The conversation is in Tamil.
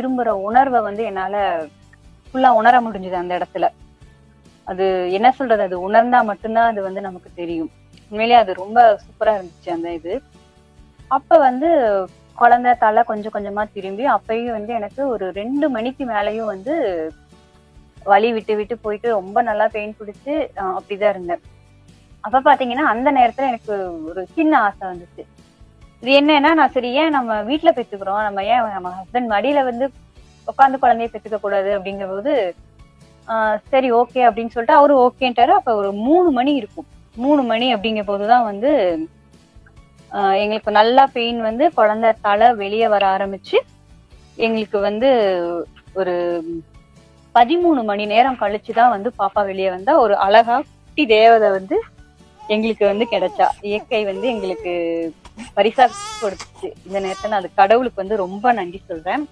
திரும்புற உணர்வை வந்து என்னால ஃபுல்லா உணர முடிஞ்சது அந்த இடத்துல. அது என்ன சொல்றது? அது உணர்ந்தா மட்டும்தான் அது வந்து நமக்கு தெரியும். உண்மையிலேயே அது ரொம்ப சூப்பரா இருந்துச்சு அந்த இது. அப்ப வந்து குழந்தை தலை கொஞ்சம் கொஞ்சமா திரும்பி அப்பயும் வந்து எனக்கு ஒரு ரெண்டு மணிக்கு மேலேயும் வந்து வலி விட்டு விட்டு போயிட்டு ரொம்ப நல்லா பெயின் பிடிச்சு அப்படிதான் இருந்தேன். அப்ப பாத்தீங்கன்னா அந்த நேரத்துல எனக்கு ஒரு சின்ன ஆசை வந்துச்சு. இது என்னன்னா நான் சரி ஏன் நம்ம வீட்டுல பெற்றுக்கிறோம் நம்ம ஏன் நம்ம ஹஸ்பண்ட் மடியில வந்து உட்காந்து குழந்தைய பெற்றுக்க கூடாது அப்படிங்கிற போது சரி ஓகே அப்படின்னு சொல்லிட்டு அவரு ஓகேன்ட்டாரு அப்ப ஒரு மூணு மணி இருக்கும். மூணு மணி அப்படிங்கிற போதுதான் வந்து எங்களுக்கு நல்லா பெயின் வந்து குழந்தை தலை வெளியே வர ஆரம்பிச்சு எங்களுக்கு வந்து ஒரு பதிமூணு மணி நேரம் கழிச்சுதான் வந்து பாப்பா வெளியே வந்தா. ஒரு அழகா குட்டி தேவதை வந்து எங்களுக்கு வந்து கிடைச்சா. இயற்கை வந்து எங்களுக்கு பரிசா கொடுத்துச்சு. இந்த நேரத்துல நான் அது கடவுளுக்கு வந்து ரொம்ப நன்றி சொல்றேன்.